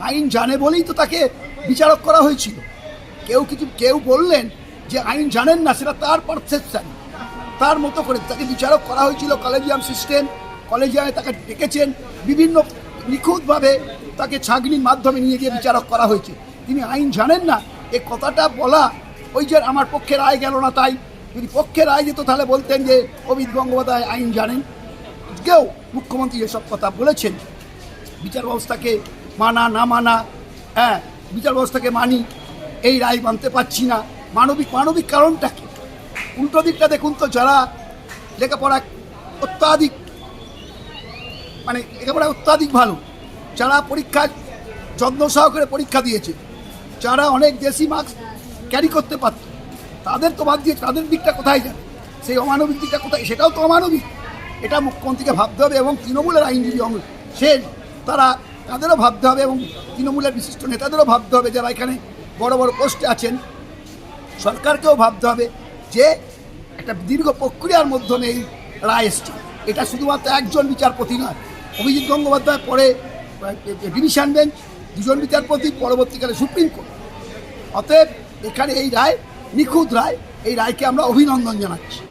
আইন জানে বলেই তো তাকে বিচারক করা হয়েছিল। কেউ কিছু, কেউ বললেন যে আইন জানেন না, সেটা তার পারসেপশন তার মতো করে তাকে বিচারক করা হয়েছিল কলেজিয়াম সিস্টেম কলেজিয়ামে তাকে ডেকেছেন। বিভিন্ন নিখুঁতভাবে তাকে ছাগনির মাধ্যমে নিয়ে গিয়ে বিচারক করা হয়েছে। তিনি আইন জানেন না, এ কথাটা বলা ওই যে আমার পক্ষে রায় গেল না তাই। যদি পক্ষে রায় যেত তাহলে বলতেন যে অমিত গঙ্গোপাধ্যায় আইন জানেন। কেউ মুখ্যমন্ত্রী এসব কথা বলেছেন। বিচার ব্যবস্থাকে মানা, না মানা হ্যাঁ বিচার ব্যবস্থাকে মানি, এই রায় মানতে পারছি না। মানবিক মানবিক কারণটা কি? উল্টো দিকটা দেখুন তো, যারা লেখাপড়া অত্যাধিক মানে লেখাপড়া অত্যাধিক ভালো, যারা পরীক্ষায় যত্ন সহকারে পরীক্ষা দিয়েছে, যারা অনেক দেশি মার্কস ক্যারি করতে পারত, তাদের তো বাদ দিয়ে তাদের দিকটা কোথায় যায়? সেই অমানবিক দিকটা কোথায়? সেটাও তো অমানবিক। এটা মুখ্যমন্ত্রীকে ভাবতে হবে এবং তৃণমূলের আইনজীবী অঙ্গ সে তারা তাদেরও ভাবতে হবে এবং তৃণমূলের বিশিষ্ট নেতাদেরও ভাবতে হবে যারা এখানে বড় বড় পোস্টে আছেন। সরকারকেও ভাবতে হবে যে একটা দীর্ঘ প্রক্রিয়ার মাধ্যমে এই রায় এসছে। এটা শুধুমাত্র একজন বিচারপতি নয়, অভিজিৎ গঙ্গোপাধ্যায় পরে ডিভিশন বেঞ্চ, দুজন বিচারপতি, পরবর্তীকালে সুপ্রিম কোর্ট। অতএব এখানে এই রায়, নিখুঁত রায়, এই রায়কে আমরা অভিনন্দন জানাচ্ছি।